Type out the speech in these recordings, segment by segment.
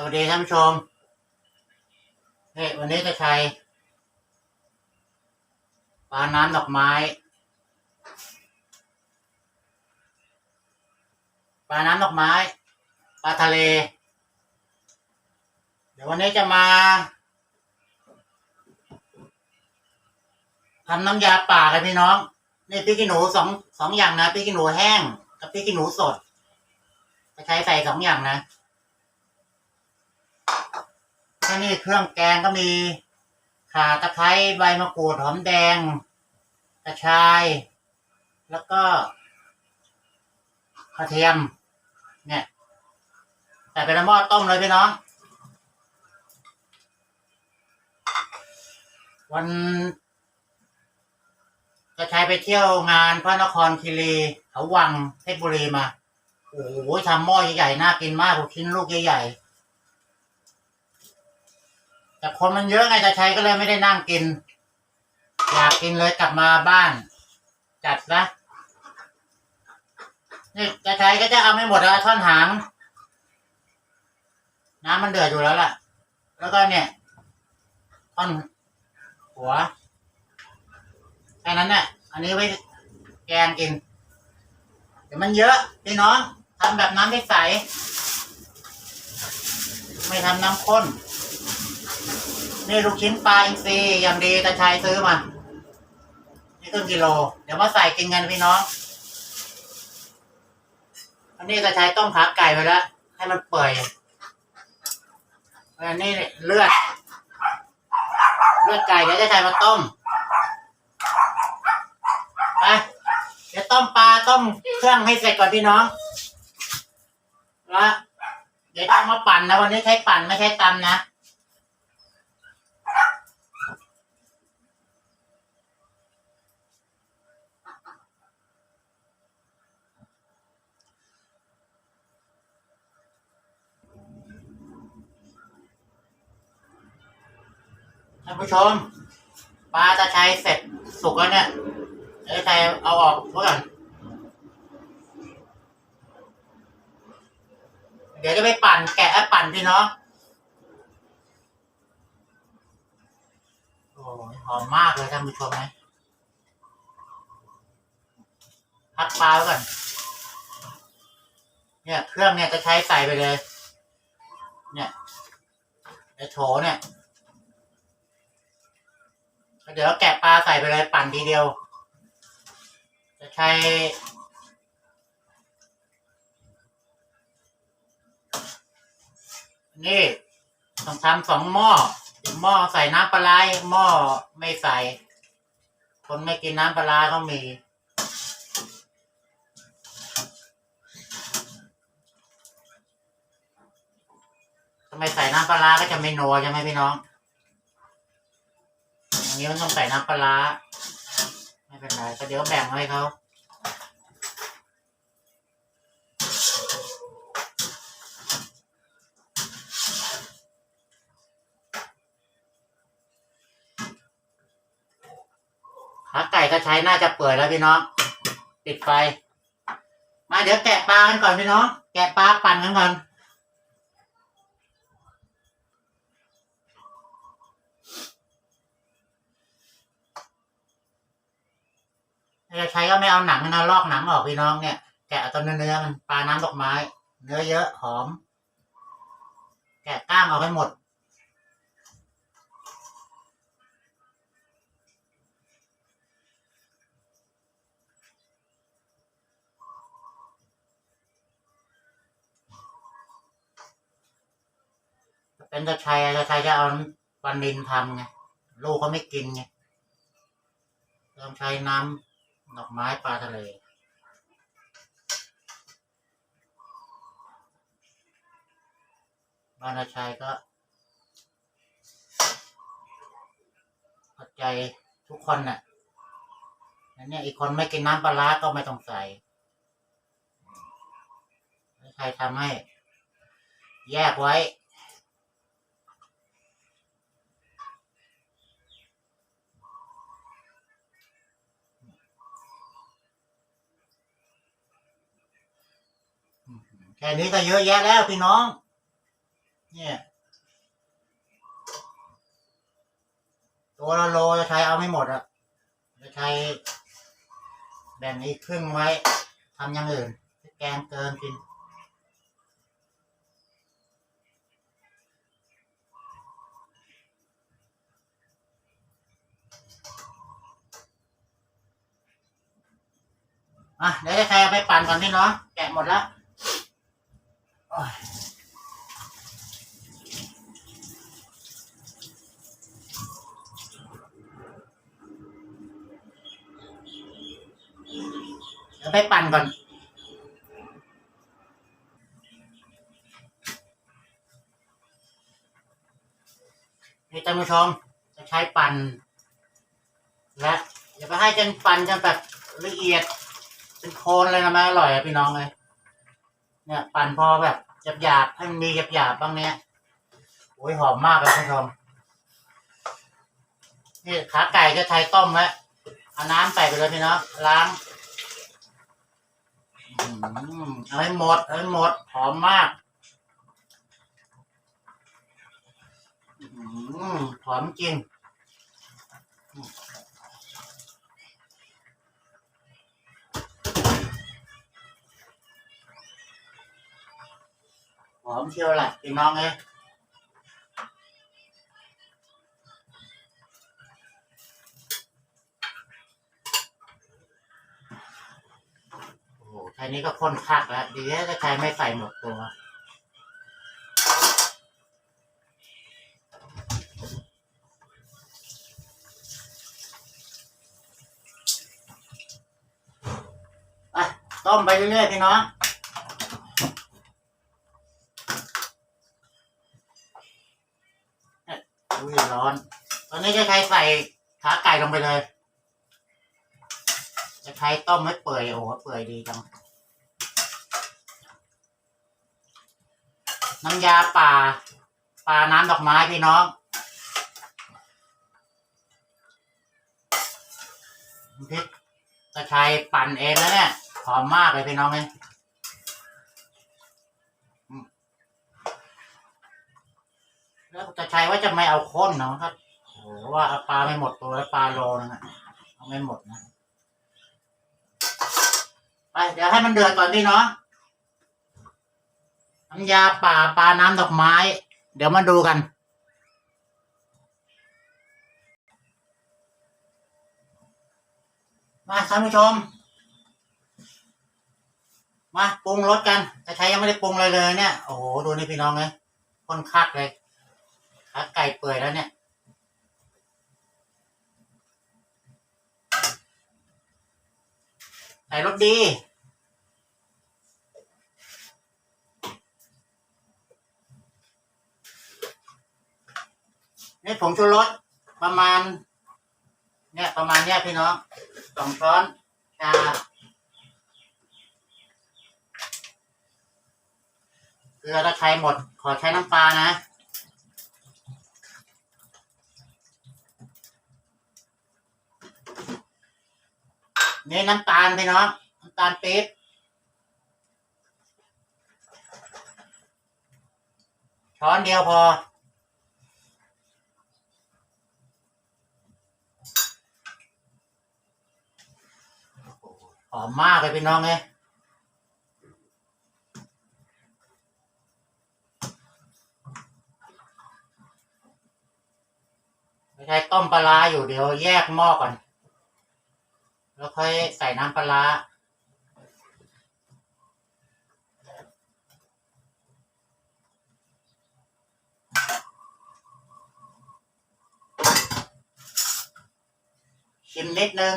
สวัสดีท่านผู้ชมเฮ้ยวันนี้จะใช้ปลาน้ำดอกไม้ ปลาน้ำดอกไม้ ปลาทะเล เดี๋ยววันนี้จะมาทำน้ำยาป่ากันพี่น้อง นี่พริกขี้หนูสองสองอย่างนะพริกขี้หนูแห้ง กับพริกขี้หนูสดจะใช้ใส่สองอย่างนะ แค่นี้เครื่องแกงก็มี ข่าตะไคร้ใบมะกรูดหอมแดง กระชาย แล้วก็กระเทียม เนี่ยใส่ไปในหม้อต้มเลยพี่น้องวันจะใช้ไปเที่ยวงานพระนครคีรีเขาวังเพชรบุรีมา โอ้โหทำหม้อใหญ่ๆน่ากินมากลูกชิ้นลูกใหญ่ๆ แต่คนมันเยอะไงจะใช้ก็เลยไม่ได้นั่งกิน อยากกินเลยกลับมาบ้าน จัดนะนี่จะใช้ก็จะเอาไม่หมดแล้วท่อนหาง น้ำมันเดือดอยู่แล้วล่ะ แล้วก็เนี่ยท่อนหัวแค่นั้นเนี่ยอันนี้ไว้แกงกิน เดี๋ยวมันเยอะพี่น้องทำแบบน้ำใสไม่ทำน้ำข้น นี่ลูกชิ้นปลาอินทรีย์อย่างดีตาชายซื้อมา นี่ครึ่งกิโล เดี๋ยวมาใส่กินกันพี่น้อง อันนี้ตาชายต้มขาไก่ไปแล้ว ให้มันเปื่อย อันนี้เลือด เลือดไก่เดี๋ยวจะใส่มาต้มไปเดี๋ยวต้มปลาต้มเครื่องให้เสร็จก่อนพี่น้อง แล้วเดี๋ยวจะมาปั่นนะวันนี้ใช้ปั่นไม่ใช้ตำนะ ท่านผู้ชมปลาตะไชัยเสร็จสุกแล้วเนี่ยเดี๋ยวชัยเอาออกเพื่อก่อนเดี๋ยวจะไปปั่นแกะปั่นพี่น้องโอ้หอมมากเลยท่านผู้ชมไหมพักปลาไว้ก่อน เนี่ยเครื่องเนี่ยจะใช้ใส่ไปเลย เนี่ยไอโถเนี่ย เดี๋ยวแกะปลาใส่ไปเลยปั่นทีเดียว จะใช้นี่ต้องทำสองหม้อหม้อใส่น้ำปลาร้าอีกหม้อไม่ใส่ คนไม่กินน้ำปลาร้าก็มี ทำไมใส่น้ำปลาร้าก็จะไม่นัวใช่ไหมพี่น้อง อย่างนี้มันต้องใส่น้ำปลาไม่เป็นไรก็เดี๋ยวแบ่งให้เขาขาไก่ก็ใช้น่าจะเปื่อยแล้วพี่น้องปิดไฟ มาเดี๋ยวแกะปลากันก่อนพี่น้อง แกะปลาปั่นกันก่อน จะใช้ก็ไม่เอาหนังนะลอกหนังออกพี่น้องเนี่ยแกะเอาตัวเนื้อมันปลาน้ำดอกไม้ เนื้อเยอะหอม แกะกล้างออกให้หมด เป็นตะชัยตะชัยจะเอาปันดินทำไงลูกเขาไม่กินไงต้องใช้น้ำ ดอกไม้ปลาทะเลบานาชัยก็เข้าใจทุกคนน่ะอันเนี้ยอีกคนไม่กินน้ำปลาร้าก็ไม่ต้องใส่ใครทำให้ แยกไว้ แค่นี้ก็เยอะแยะแล้วพี่น้อง เนี่ย ตัวละโลจะใช้เอาไม่หมดอะ จะใช้แบ่งอีกครึ่งไว้ทำอย่างอื่น แกงเกินกินอะเดี๋ยวจะใครเอาไปปั่นก่อนพี่น้องแกะหมดแล้ว เดี๋ยวไปปั่นก่อน นี่ท่านผู้ชมจะใช้ปั่นและอย่าไปให้จนปั่นจนแบบละเอียดเป็นโคนเลยนะไม่อร่อยอะพี่น้องเลยเนี่ยปั่นพอแบบหยาบๆให้มันมีหยาบๆบ้างเนี้ยโอ้ยหอมมากเลยท่านผู้ชมนี่ขาไก่จะใช้ต้มไว้เอาน้ำใส่ไปเลยพี่น้องล้าง เอาให้หมดเอาให้หมดหอมมากหอมจริงหอมเชียวแหละพี่น้องเอ้ อ้โหแค่นี้ก็ข้นคักแล้ว ดีนะถ้าใครไม่ใส่หมดตัว ไปต้มไปเรื่อยๆพี่น้องอุ้ยร้อน ตอนนี้จะใช้ใส่ขาไก่ลงไปเลยจะใช้ต้มให้เปื่อยโอ้โหเปื่อยดีจัง น้ำยาป่า ป่าน้ำดอกไม้พี่น้อง พริกกระชายปั่นเองแล้วเนี่ยหอมมากเลยพี่น้องเลยแล้วจะใช้ว่าจะไม่เอาข้นเนาะครับโอ้โหว่าเอาปลาไม่หมดตัวแล้วปลาโลนึงอะเอาไม่หมดนะ ไป เดี๋ยวให้มันเดือดก่อนพี่เนาะ น้ำยาป่าปลาน้ำดอกไม้ เดี๋ยวมาดูกัน มาท่านผู้ชม มาปรุงรสกันจะใช้ยังไม่ได้ปรุงอะไรเลยเนี่ย โอ้โห ดูนี่พี่น้องเลยคนคักเลยขาไก่เปื่อยแล้วเนี่ยใส่รสดี งชูรสประมาณ เนี่ยประมาณเนี้ยพี่น้องสองช้อนชาเกลือถ้าใช้หมด ขอใช้น้ำปลานะนี่น้ำตาลพี่น้องน้ำตาลปี๊บช้อนเดียวพอ อมมากเลยพี่น้องเลยไม่ใช่ต้มปลาร้าอยู่เดี๋ยวแยกหม้อก่อน แล้วค่อยใส่น้ำปลาร้าชิมนิดนึง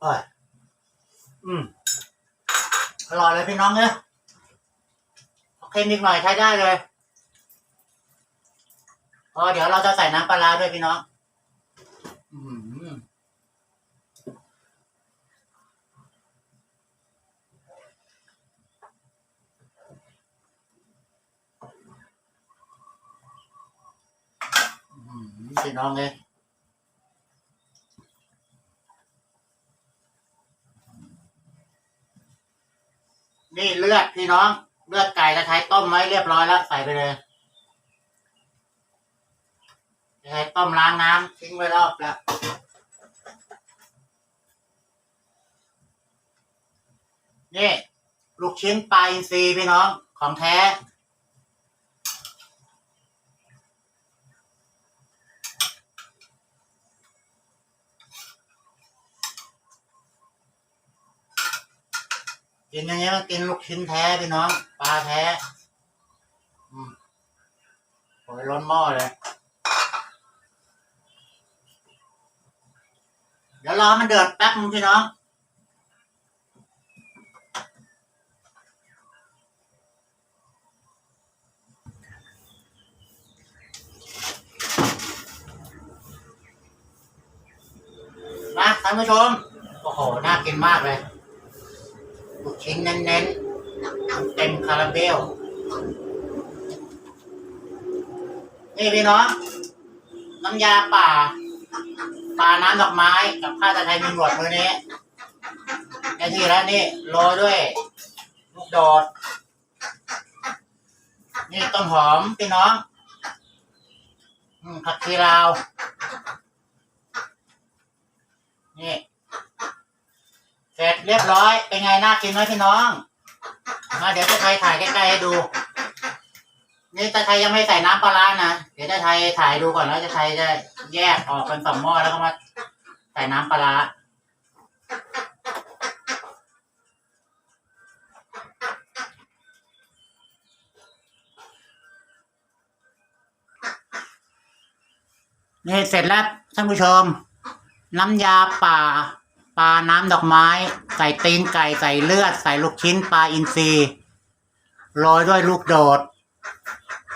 เอยอืมอร่อยเลยพี่น้องเนี่ยโอเคนิดหน่อยใช้ได้เลยพอเดี๋ยวเราจะใส่น้ำปลาร้าด้วยพี่น้อง อืมอืมพี่น้องเลย นี่เลือดพี่น้อง เลือดไก่จะใช้ต้มไว้เรียบร้อยแล้วใส่ไปเลยตะไคร้ต้มล้างน้ำทิ้งไว้รอบแล้วนี่ลูกชิ้นปลาอินทรีพี่น้องของแท้ กินอย่างเงี้ยมันกินลูกชิ้นแท้พี่น้องปลาแท้โอ้ยร้อนหม้อเลย เดี๋ยวรอมันเดือดแป๊บนึงพี่น้องมาท่านผู้ชมโอ้โหน่ากินมากเลย ชิ้นเน้นๆ เต็มคาราเบล นี่พี่น้อง น้ำยาป่า ปลาน้ำดอกไม้กับข้าตะไคร้มีหนวดมือนี้ได้ที่แล้วนี่โรยด้วย ลูกโดด นี่ต้นหอมพี่น้องผักชีลาว นี่ เสร็จเรียบร้อย เป็นไงน่ากินไหมพี่น้อง มาเดี๋ยวจะไทยถ่ายใกล้ๆให้ดู นี่ตาไทยยังไม่ใส่น้ำปลาร้านะเดี๋ยวตาไทยถ่ายดูก่อนแล้วจะไทยจะแยกออกเป็นสองหม้อแล้วก็มาใส่น้ำปลาร้านี่เสร็จแล้วท่านผู้ชม น้ำยาป่า ปลาน้ำดอกไม้ ใส่ตีนไก่ใส่เลือด ใส่ลูกชิ้นปลาอินทรีโรยด้วยลูกโดด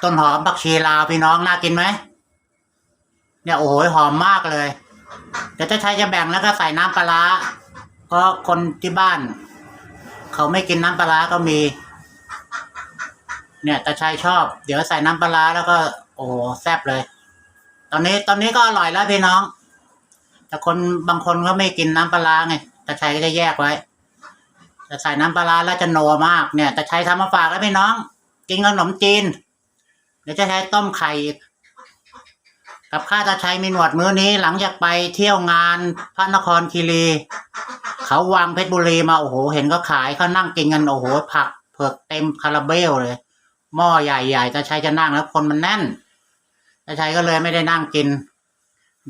ต้นหอมผักชีลาวพี่น้องน่ากินไหมเนี่ยโอ้โหหอมมากเลย เดี๋ยวจะใช้จะแบ่งแล้วก็ใส่น้ำปลาเพราะคนที่บ้าน เขาไม่กินน้ำปลาก็มี เนี่ยตาชัยชอบ เดี๋ยวใส่น้ำปลาร้าแล้วก็ โอ้โหแซ่บเลย ตอนนี้ตอนนี้ก็อร่อยแล้วพี่น้อง แต่คนบางคนก็ไม่กินน้ำปลาไงตาชัยก็จะแยกไว้จะใส่น้ำปลาแล้วจะโนมากเนี่ยตาชัยทำมาฝากแล้วพี่น้อง กินขนมจีน เดี๋ยวจะใช้ต้มไข่อีกกับข้าตาชัยมีหนวดมื้อนี้หลังจากไปเที่ยวงานพระนครคีรีเขาวังเพชรบุรีมาโอ้โห เห็นก็ขายเขานั่งกินกันโอ้โห ผักเผือกเต็มคาราเบลเลย หม้อใหญ่ๆตาชัยจะนั่งแล้วคนมันแน่นตาชัยก็เลยไม่ได้นั่งกิน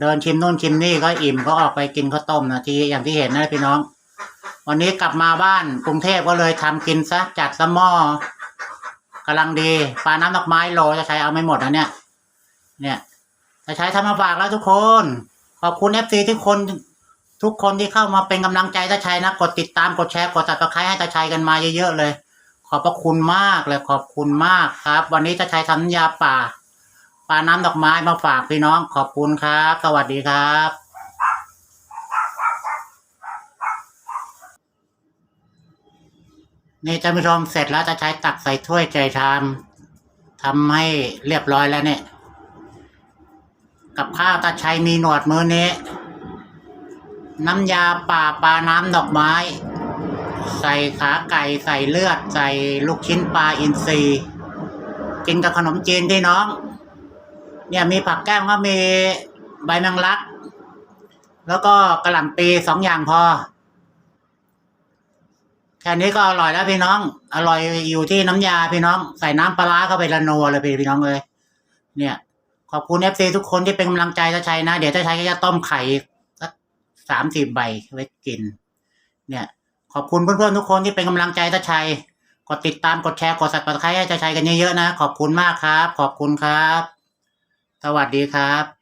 เดินชิมนู่นชิมนี่ก็อิ่มก็ออกไปกินข้าวต้มนะที่อย่างที่เห็นนะพี่น้อง วันนี้กลับมาบ้านกรุงเทพก็เลยทำกินซะจัดซะหม้อกำลังดีปลาน้ำดอกไม้โลจะใช้เอาไม่หมดนะเนี่ย เนี่ยจะใช้ทำมาฝากแล้วทุกคน ขอบคุณเอฟซีทุกคนทุกคนที่เข้ามาเป็นกำลังใจตาชัยนะกดติดตามกดแชร์กดติดตามให้ตาชัยกันมาเยอะๆเลย ขอบพระคุณมากเลยขอบคุณมากครับ วันนี้ตาชัยทำน้ำยาป่า ปลาน้ำดอกไม้มาฝากพี่น้องขอบคุณครับ สวัสดีครับนี่ท่านผู้ชมเสร็จแล้วจะใช้ตักใส่ถ้วยใจชามทำให้เรียบร้อยแล้วเนี่ย กับข้าวตาชัยมีหนวดมือนี้ น้ำยาป่าปลาน้ำดอกไม้ ใส่ขาไก่ใส่เลือด ใส่ลูกชิ้นปลาอินทรีกินกับขนมจีนพี่น้อง เนี่ยมีผักแก้มก็มีใบแมงลัก แล้วก็กระหล่ำปีสองอย่างพอ แค่นี้ก็อร่อยแล้วพี่น้อง อร่อยอยู่ที่น้ำยาพี่น้อง ใส่น้ำปลาเข้าไปละโนเลยพี่พี่น้องเลยเนี่ย ขอบคุณเอฟซีทุกคนที่เป็นกำลังใจตาชัยนะ เดี๋ยวตาชัยก็จะต้มไข่สักสามสิบใบไว้กิน เนี่ยขอบคุณเพื่อนๆทุกคนที่เป็นกำลังใจตาชัย กดติดตาม กดแชร์ กดสับสไครต์ให้ตาชัยกันเยอะๆนะ ขอบคุณมากครับ ขอบคุณครับ สวัสดีครับ